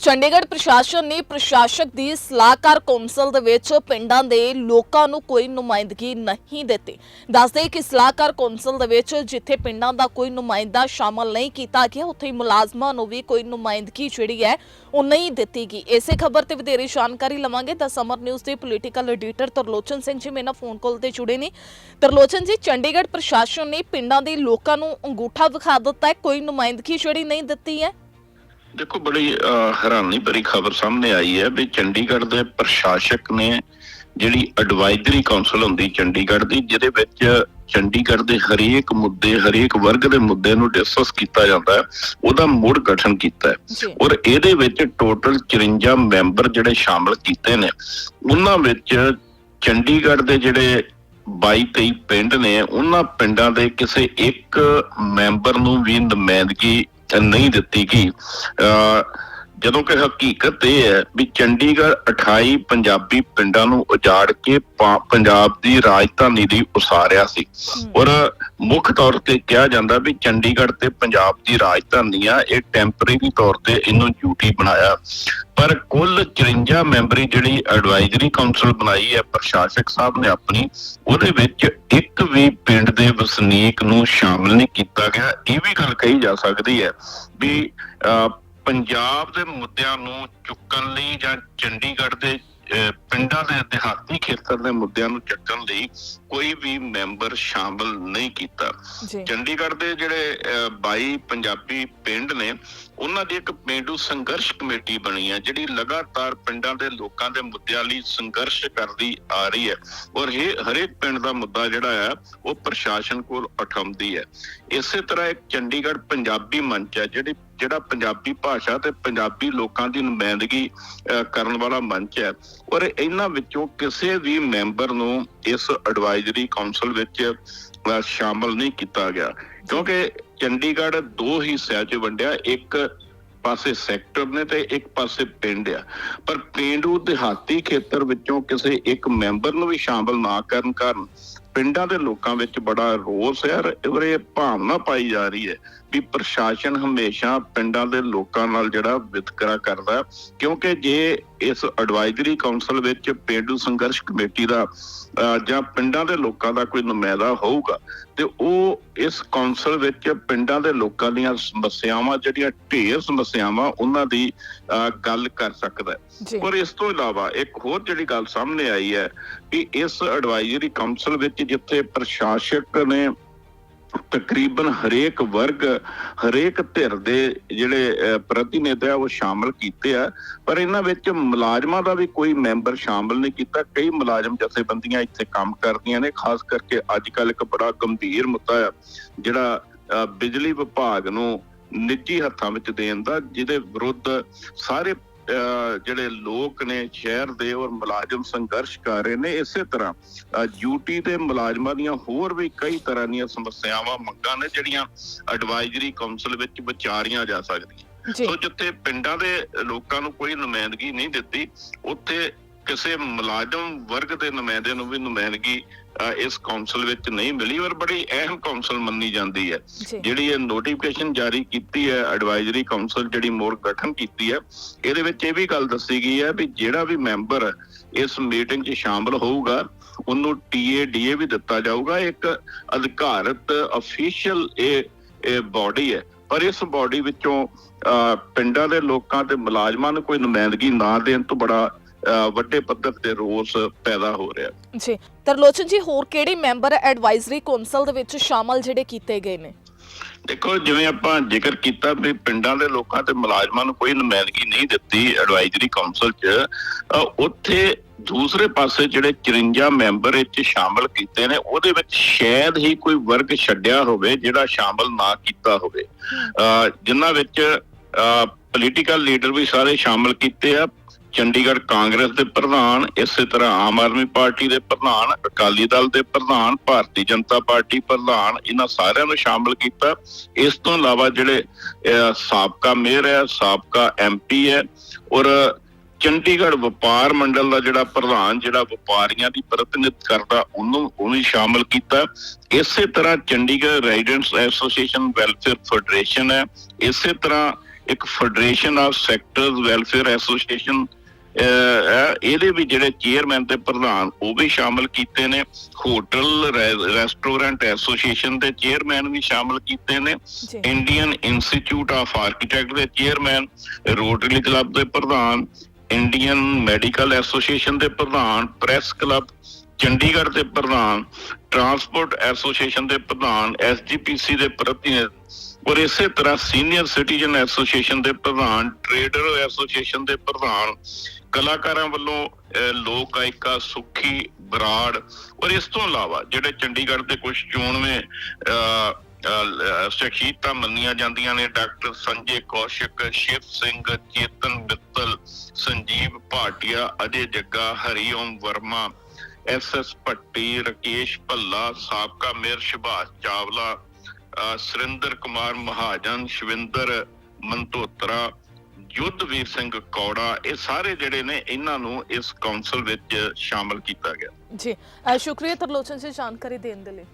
ਚੰਡੀਗੜ੍ਹ ਪ੍ਰਸ਼ਾਸਨ ਨੇ ਪ੍ਰਸ਼ਾਸਕ ਦੀ ਸਲਾਹਕਾਰ ਕੌਂਸਲ ਦੇ ਵਿੱਚ ਪਿੰਡਾਂ ਦੇ ਲੋਕਾਂ ਨੂੰ ਕੋਈ ਨੁਮਾਇੰਦਗੀ ਨਹੀਂ ਦਿੱਤੀ। ਦੱਸਦੇ ਕਿ ਸਲਾਹਕਾਰ ਕੌਂਸਲ ਦੇ ਵਿੱਚ ਜਿੱਥੇ ਪਿੰਡਾਂ ਦਾ ਕੋਈ ਨੁਮਾਇੰਦਾ ਸ਼ਾਮਲ ਨਹੀਂ ਕੀਤਾ ਗਿਆ, ਉੱਥੇ ਮੁਲਾਜ਼ਮਾਂ ਨੂੰ ਵੀ ਕੋਈ ਨੁਮਾਇੰਦਗੀ ਜਿਹੜੀ ਹੈ, ਉਹ ਨਹੀਂ ਦਿੱਤੀ ਗਈ। ਇਸੇ ਖਬਰ ਤੇ ਵਧੇਰੇ ਜਾਣਕਾਰੀ ਲਵਾਂਗੇ। ਦਾ ਸਮਰ ਨਿਊਜ਼ ਦੇ ਪੋਲੀਟੀਕਲ ਐਡੀਟਰ ਤਰਲੋਚਨ ਸਿੰਘ ਜੀ ਮੇਰੇ ਨਾਲ ਫੋਨ ਕਾਲ ਤੇ ਜੁੜੇ ਨੇ। ਤਰਲੋਚਨ ਜੀ, ਚੰਡੀਗੜ੍ਹ ਪ੍ਰਸ਼ਾਸਨ ਨੇ ਪਿੰਡਾਂ ਦੇ ਲੋਕਾਂ ਨੂੰ ਅੰਗੂਠਾ ਵਿਖਾ ਦਿੱਤਾ ਹੈ, ਕੋਈ ਨੁਮਾਇੰਦਗੀ ਜਿਹੜੀ ਨਹੀਂ ਦਿੱਤੀ ਹੈ? ਦੇਖੋ ਬੜੀ ਹੈਰਾਨੀ ਭਰੀ ਖਬਰ ਸਾਹਮਣੇ ਆਈ ਹੈ ਵੀ ਚੰਡੀਗੜ੍ਹ ਦੇ ਪ੍ਰਸ਼ਾਸਕ ਨੇ ਜਿਹੜੀ ਐਡਵਾਈਜ਼ਰੀ ਕਾਉਂਸਲ ਹੁੰਦੀ ਚੰਡੀਗੜ੍ਹ ਦੀ ਜਿਹਦੇ ਵਿੱਚ ਚੰਡੀਗੜ੍ਹ ਦੇ ਹਰੇਕ ਮੁੱਦੇ ਹਰੇਕ ਵਰਗ ਦੇ ਮੁੱਦੇ ਨੂੰ ਡਿਸਕਸ ਕੀਤਾ ਜਾਂਦਾ ਹੈ ਉਹਦਾ ਮੁੜ ਗਠਨ ਕੀਤਾ ਹੈ। ਔਰ ਇਹਦੇ ਵਿੱਚ ਟੋਟਲ 54 ਮੈਂਬਰ ਜਿਹੜੇ ਸ਼ਾਮਲ ਕੀਤੇ ਨੇ ਉਹਨਾਂ ਵਿੱਚ ਚੰਡੀਗੜ੍ਹ ਦੇ ਜਿਹੜੇ 22 23 ਪਿੰਡ ਨੇ ਉਹਨਾਂ ਪਿੰਡਾਂ ਦੇ ਕਿਸੇ ਇੱਕ ਮੈਂਬਰ ਨੂੰ ਵੀ ਨੁਮਾਇੰਦਗੀ ਨਹੀਂ ਦਿੱਤੀ ਗਈ। ਅਹ ਜਦੋਂ ਕਿ ਹਕੀਕਤ ਇਹ ਹੈ ਵੀ ਚੰਡੀਗੜ੍ਹ 28 ਪੰਜਾਬੀ ਪਿੰਡਾਂ ਨੂੰ ਉਜਾੜ ਕੇ ਪੰਜਾਬ ਦੀ ਰਾਜਧਾਨੀ ਦੀ ਉਸਾਰਿਆ ਸੀ। ਔਰ ਮੁੱਖ ਤੌਰ ਤੇ ਕਿਹਾ ਜਾਂਦਾ ਵੀ ਚੰਡੀਗੜ੍ਹ ਤੇ ਪੰਜਾਬ ਦੀ ਰਾਜਧਾਨੀ ਆ ਇਹ ਟੈਂਪਰੇਰੀ ਤੌਰ ਤੇ ਇਹਨੂੰ ਡਿਊਟੀ ਬਣਾਇਆ। ਪਰ ਕੁੱਲ 54 ਮੈਂਬਰੀ ਜਿਹੜੀ ਐਡਵਾਈਜ਼ਰੀ ਕਾਉਂਸਲ ਬਣਾਈ ਹੈ ਪ੍ਰਸ਼ਾਸਕ ਸਾਹਿਬ ਨੇ ਆਪਣੀ ਉਹਦੇ ਵਿੱਚ ਇੱਕ ਵੀ ਪਿੰਡ ਦੇ ਵਸਨੀਕ ਨੂੰ ਸ਼ਾਮਲ ਨਹੀਂ ਕੀਤਾ ਗਿਆ। ਇਹ ਵੀ ਗੱਲ ਕਹੀ ਜਾ ਸਕਦੀ ਹੈ ਵੀ ਪੰਜਾਬ ਦੇ ਮੁੱਦਿਆਂ ਨੂੰ ਚੁੱਕਣ ਲਈ ਜਾਂ ਚੰਡੀਗੜ੍ਹ ਦੇ ਅਹ, ਪਿੰਡਾਂ ਦੇ ਦਿਹਾਤੀ ਖੇਤਰ ਦੇ ਮੁੱਦਿਆਂ ਨੂੰ ਚੱਕਣ ਲਈ ਕੋਈ ਵੀ ਮੈਂਬਰ ਸ਼ਾਮਲ ਨਹੀਂ ਕੀਤਾ। ਚੰਡੀਗੜ੍ਹ ਦੇ ਜਿਹੜੇ ਅਹ, 22 ਪੰਜਾਬੀ ਪਿੰਡ ਨੇ ਉਹਨਾਂ ਦੀ ਇੱਕ ਪਿੰਡੂ ਸੰਘਰਸ਼ ਕਮੇਟੀ ਬਣੀ ਹੈ ਜਿਹੜੀ ਲਗਾਤਾਰ ਪਿੰਡਾਂ ਦੇ ਲੋਕਾਂ ਦੇ ਮੁੱਦਿਆਂ ਲਈ ਸੰਘਰਸ਼ ਕਰਦੀ ਆ ਰਹੀ ਹੈ। ਔਰ ਇਹ ਹਰੇਕ ਪਿੰਡ ਦਾ ਮੁੱਦਾ ਜਿਹੜਾ ਹੈ ਉਹ ਪ੍ਰਸ਼ਾਸਨ ਕੋਲ ਉਠਾਉਂਦੀ ਹੈ। ਇਸੇ ਤਰ੍ਹਾਂ ਇੱਕ ਚੰਡੀਗੜ੍ਹ ਪੰਜਾਬੀ ਮੰਚ ਹੈ ਜਿਹੜੀ ਜਿਹੜਾ ਪੰਜਾਬੀ ਭਾਸ਼ਾ ਤੇ ਪੰਜਾਬੀ ਲੋਕਾਂ ਦੀ ਨੁਮਾਇੰਦਗੀ ਕਰਨ ਵਾਲਾ ਮੰਚ ਹੈ। ਔਰ ਇਹਨਾਂ ਵਿੱਚੋਂ ਕਿਸੇ ਵੀ ਮੈਂਬਰ ਨੂੰ ਇਸ ਐਡਵਾਈਜ਼ਰੀ ਕਾਉਂਸਲ ਵਿੱਚ ਅਹ, ਸ਼ਾਮਲ ਨਹੀਂ ਕੀਤਾ ਗਿਆ। ਕਿਉਂਕਿ ਚੰਡੀਗੜ੍ਹ ਦੋ ਹਿੱਸਿਆਂ 'ਚ ਵੰਡਿਆ ਇੱਕ ਪਾਸੇ ਸੈਕਟਰ ਨੇ ਤੇ ਇੱਕ ਪਾਸੇ ਪਿੰਡ ਆ। ਪਰ ਪਿੰਡੂ ਦਿਹਾਤੀ ਖੇਤਰ ਵਿੱਚੋਂ ਕਿਸੇ ਇੱਕ ਮੈਂਬਰ ਨੂੰ ਵੀ ਸ਼ਾਮਲ ਨਾ ਕਰਨ ਕਾਰਨ ਪਿੰਡਾਂ ਦੇ ਲੋਕਾਂ ਵਿੱਚ ਬੜਾ ਰੋਸ ਹੈ ਔਰ ਇਹ ਭਾਵਨਾ ਪਾਈ ਜਾ ਰਹੀ ਹੈ। ਵੀ ਪ੍ਰਸ਼ਾਸਨ ਹਮੇਸ਼ਾ ਪਿੰਡਾਂ ਦੇ ਲੋਕਾਂ ਨਾਲ ਜਿਹੜਾ ਵਿਤਕਰਾ ਕਰਦਾ। ਕਿਉਂਕਿ ਜੇ ਇਸ ਐਡਵਾਈਜ਼ਰੀ ਕਾਉਂਸਲ ਵਿੱਚ ਪਿੰਡੂ ਸੰਘਰਸ਼ ਕਮੇਟੀ ਦਾ ਜਾਂ ਪਿੰਡਾਂ ਦੇ ਲੋਕਾਂ ਦਾ ਕੋਈ ਨੁਮਾਇੰਦਾ ਹੋਊਗਾ ਤੇ ਉਹ ਇਸ ਕਾਉਂਸਲ ਵਿੱਚ ਪਿੰਡਾਂ ਦੇ ਲੋਕਾਂ ਦੀਆਂ ਸਮੱਸਿਆਵਾਂ ਜਿਹੜੀਆਂ ਢੇਰ ਸਮੱਸਿਆਵਾਂ ਉਹਨਾਂ ਦੀ ਗੱਲ ਕਰ ਸਕਦਾ ਹੈ ਪਰ ਇਸ ਤੋਂ ਇਲਾਵਾ ਇੱਕ ਹੋਰ ਜਿਹੜੀ ਗੱਲ ਸਾਹਮਣੇ ਆਈ ਹੈ ਕਿ ਇਸ ਐਡਵਾਈਜ਼ਰੀ ਕਾਉਂਸਲ ਵਿੱਚ ਜਿੱਥੇ ਪ੍ਰਸ਼ਾਸਕ ਨੇ ਤਕਰੀਬਨ ਹਰੇਕ ਵਰਗ ਹਰੇਕ ਧਿਰ ਦੇ ਜਿਹੜੇ ਪ੍ਰਤੀਨਿਧ ਆ ਉਹ ਸ਼ਾਮਲ ਕੀਤੇ ਆ। ਪਰ ਇਹਨਾਂ ਵਿੱਚ ਮੁਲਾਜ਼ਮਾਂ ਦਾ ਵੀ ਕੋਈ ਮੈਂਬਰ ਸ਼ਾਮਲ ਨਹੀਂ ਕੀਤਾ। ਕਈ ਮੁਲਾਜ਼ਮ ਜਥੇਬੰਦੀਆਂ ਇੱਥੇ ਕੰਮ ਕਰਦੀਆਂ ਨੇ ਖਾਸ ਕਰਕੇ ਅੱਜ ਕੱਲ ਇੱਕ ਬੜਾ ਗੰਭੀਰ ਮੁੱਦਾ ਆ ਜਿਹੜਾ ਅਹ, ਬਿਜਲੀ ਵਿਭਾਗ ਨੂੰ ਨਿੱਜੀ ਹੱਥਾਂ ਵਿੱਚ ਦੇਣ ਦਾ ਜਿਹਦੇ ਵਿਰੁੱਧ ਸਾਰੇ ਜਿਹੜੇ ਲੋਕ ਨੇ ਸ਼ਹਿਰ ਦੇ ਔਰ ਮੁਲਾਜ਼ਮ ਸੰਘਰਸ਼ ਕਰ ਰਹੇ ਨੇ ਇਸੇ ਤਰ੍ਹਾਂ ਡਿਊਟੀ ਤੇ ਮੁਲਾਜ਼ਮਾਂ ਦੀਆਂ ਹੋਰ ਵੀ ਕਈ ਤਰ੍ਹਾਂ ਦੀਆਂ ਸਮੱਸਿਆਵਾਂ ਮੰਗਾਂ ਨੇ ਜਿਹੜੀਆਂ ਐਡਵਾਈਜ਼ਰੀ ਕਾਉਂਸਲ ਵਿੱਚ ਵਿਚਾਰੀਆਂ ਜਾ ਸਕਦੀਆਂ। ਸੋ ਜਿੱਥੇ ਪਿੰਡਾਂ ਦੇ ਲੋਕਾਂ ਨੂੰ ਕੋਈ ਨੁਮਾਇੰਦਗੀ ਨਹੀਂ ਦਿੱਤੀ ਉੱਥੇ ਕਿਸੇ ਮੁਲਾਜ਼ਮ ਵਰਗ ਦੇ ਨੁਮਾਇੰਦੇ ਨੂੰ ਵੀ ਨੁਮਾਇੰਦਗੀ ਇਸ ਕਾਉਂਸਲ ਵਿੱਚ ਨਹੀਂ ਮਿਲੀ ਔਰ ਬੜੀ ਅਹਿਮ ਕਾਉਂਸਲ ਮੰਨੀ ਜਾਂਦੀ ਹੈ। ਜਿਹੜੀ ਇਹ ਨੋਟੀਫਿਕੇਸ਼ਨ ਜਾਰੀ ਕੀਤੀ ਹੈ ਐਡਵਾਈਜ਼ਰੀ ਕਾਉਂਸਲ ਜਿਹੜੀ ਮੋਰ ਗਠਨ ਕੀਤੀ ਹੈ ਇਹਦੇ ਵਿੱਚ ਇਹ ਵੀ ਗੱਲ ਦੱਸੀ ਗਈ ਹੈ ਵੀ ਜਿਹੜਾ ਵੀ ਮੈਂਬਰ ਇਸ ਮੀਟਿੰਗ 'ਚ ਸ਼ਾਮਲ ਹੋਊਗਾ ਉਹਨੂੰ ਟੀਏ ਡੀਏ ਵੀ ਦਿੱਤਾ ਜਾਊਗਾ। ਇੱਕ ਅਧਿਕਾਰਤ ਅਫੀਸ਼ੀਅਲ ਇਹ ਬਾਡੀ ਹੈ। ਪਰ ਇਸ ਬਾਡੀ ਵਿੱਚੋਂ ਪਿੰਡਾਂ ਦੇ ਲੋਕਾਂ ਤੇ ਮੁਲਾਜ਼ਮਾਂ ਨੂੰ ਕੋਈ ਨੁਮਾਇੰਦਗੀ ਨਾ ਦੇਣ ਤੋਂ ਬੜਾ ਵੱਡੇ ਪੱਧਰ ਤੇ ਰੋਸ ਪੈਦਾ ਹੋ ਰਿਹਾ। ਜੀ ਤਰਲੋਚਨ ਜੀ ਹੋਰ ਕਿਹੜੇ ਮੈਂਬਰ ਐਡਵਾਈਜ਼ਰੀ ਕੌਂਸਲ ਦੇ ਵਿੱਚ ਸ਼ਾਮਲ ਜਿਹੜੇ ਕੀਤੇ ਗਏ ਨੇ? ਦੇਖੋ ਜਿਵੇਂ ਆਪਾਂ ਜ਼ਿਕਰ ਕੀਤਾ ਵੀ ਪਿੰਡਾਂ ਦੇ ਲੋਕਾਂ ਤੇ ਮੁਲਾਜ਼ਮਾਂ ਨੂੰ ਕੋਈ ਨੁਮਾਇੰਦਗੀ ਨਹੀਂ ਦਿੱਤੀ ਐਡਵਾਈਜ਼ਰੀ ਕਾਉਂਸਲ 'ਚ ਉੱਥੇ ਦੂਸਰੇ ਪਾਸੇ ਜਿਹੜੇ 54 ਮੈਂਬਰ ਇਹ 'ਚ ਸ਼ਾਮਲ ਕੀਤੇ ਨੇ ਉਹਦੇ ਵਿੱਚ ਸ਼ਾਇਦ ਹੀ ਕੋਈ ਵਰਗ ਛੱਡਿਆ ਹੋਵੇ ਜਿਹੜਾ ਸ਼ਾਮਲ ਨਾ ਕੀਤਾ ਹੋਵੇ। ਜਿਨ੍ਹਾਂ ਵਿੱਚ ਪੋਲੀਟੀਕਲ ਲੀਡਰ ਵੀ ਸਾਰੇ ਸ਼ਾਮਲ ਕੀਤੇ ਆ ਚੰਡੀਗੜ੍ਹ ਕਾਂਗਰਸ ਦੇ ਪ੍ਰਧਾਨ, ਇਸੇ ਤਰ੍ਹਾਂ ਆਮ ਆਦਮੀ ਪਾਰਟੀ ਦੇ ਪ੍ਰਧਾਨ, ਅਕਾਲੀ ਦਲ ਦੇ ਪ੍ਰਧਾਨ, ਭਾਰਤੀ ਜਨਤਾ ਪਾਰਟੀ ਪ੍ਰਧਾਨ, ਇਹਨਾਂ ਸਾਰਿਆਂ ਨੂੰ ਸ਼ਾਮਲ ਕੀਤਾ। ਇਸ ਤੋਂ ਇਲਾਵਾ ਜਿਹੜੇ ਸਾਬਕਾ ਮੇਅਰ ਹੈ, ਸਾਬਕਾ ਐਮਪੀ ਹੈ ਔਰ ਚੰਡੀਗੜ੍ਹ ਵਪਾਰ ਮੰਡਲ ਦਾ ਜਿਹੜਾ ਪ੍ਰਧਾਨ, ਜਿਹੜਾ ਵਪਾਰੀਆਂ ਦੀ ਪ੍ਰਤੀਨਿਧ ਕਰਦਾ, ਉਹਨੂੰ ਉਹਨੂੰ ਵੀ ਸ਼ਾਮਲ ਕੀਤਾ। ਇਸੇ ਤਰ੍ਹਾਂ Chandigarh residents association welfare federation ਹੈ। ਇਸੇ ਤਰ੍ਹਾਂ ਇੱਕ federation of sectors welfare association ਇਹਦੇ ਵੀ ਜਿਹੜੇ ਚੇਅਰਮੈਨ ਤੇ ਪ੍ਰਧਾਨ ਉਹ ਵੀ ਸ਼ਾਮਲ ਕੀਤੇ ਨੇ। ਹੋਟਲ ਰੈਸਟੋਰੈਂਟ ਐਸੋਸੀਏਸ਼ਨ ਦੇ ਚੇਅਰਮੈਨ ਵੀ ਸ਼ਾਮਲ ਕੀਤੇ ਨੇ। ਇੰਡੀਅਨ ਇੰਸਟੀਚਿਊਟ ਆਫ ਆਰਕੀਟੈਕਟ ਦੇ ਚੇਅਰਮੈਨ ਰੋਟਰੀ ਕਲੱਬ ਦੇ ਪ੍ਰਧਾਨ ਇੰਡੀਅਨ ਮੈਡੀਕਲ ਐਸੋਸੀਏਸ਼ਨ ਦੇ ਪ੍ਰਧਾਨ ਪ੍ਰੈਸ ਕਲੱਬ ਚੰਡੀਗੜ੍ਹ ਦੇ ਪ੍ਰਧਾਨ ਟਰਾਂਸਪੋਰਟ ਐਸੋਸੀਏਸ਼ਨ ਦੇ ਪ੍ਰਧਾਨ ਐਸਜੀਪੀਸੀ ਦੇ ਪ੍ਰਤੀਨਿਧ ਔਰ ਇਸੇ ਤਰ੍ਹਾਂ ਸੀਨੀਅਰ ਸਿਟੀਜ਼ਨ ਐਸੋਸੀਏਸ਼ਨ ਦੇ ਪ੍ਰਧਾਨ, ਟ੍ਰੇਡਰ ਐਸੋਸੀਏਸ਼ਨ ਦੇ ਪ੍ਰਧਾਨ, ਕਲਾਕਾਰਾਂ ਵੱਲੋਂ ਲੋਕ ਗਾਇਕਾ ਸੁਖੀ, ਬਰਾੜ ਔਰ ਇਸ ਤੋਂ ਇਲਾਵਾ ਜਿਹੜੇ ਚੰਡੀਗੜ੍ਹ ਦੇ ਕੁਝ ਚੋਣਵੇਂ ਸ਼ਖਸੀਅਤਾਂ ਮੰਨੀਆਂ ਜਾਂਦੀਆਂ ਨੇ, doctor Sanjay Kaushik, Shiv Singh, Chetan Bittal Sanjeev Bhatia, Ajay Jagga, Hariom Verma, S S Bhatti, Rakesh Bhalla, ਸਾਬਕਾ ਮੇਅਰ ਸੁਭਾਸ਼ ਚਾਵਲਾ ਸੁਰਿੰਦਰ ਕੁਮਾਰ ਮਹਾਜਨ, ਸ਼ਵਿੰਦਰ ਮੰਤੋਤਰਾ, ਯੁੱਧਵੀਰ ਸਿੰਘ ਕੌੜਾ, ਇਹ ਸਾਰੇ ਜਿਹੜੇ ਨੇ ਇਹਨਾਂ ਨੂੰ ਇਸ ਕਾਉਂਸਲ ਵਿੱਚ ਸ਼ਾਮਲ ਕੀਤਾ ਗਿਆ। ਜੀ ਸ਼ੁਕਰੀਆ ਤਰਲੋਚਨ ਜੀ ਜਾਣਕਾਰੀ ਦੇਣ ਦੇ ਲਈ।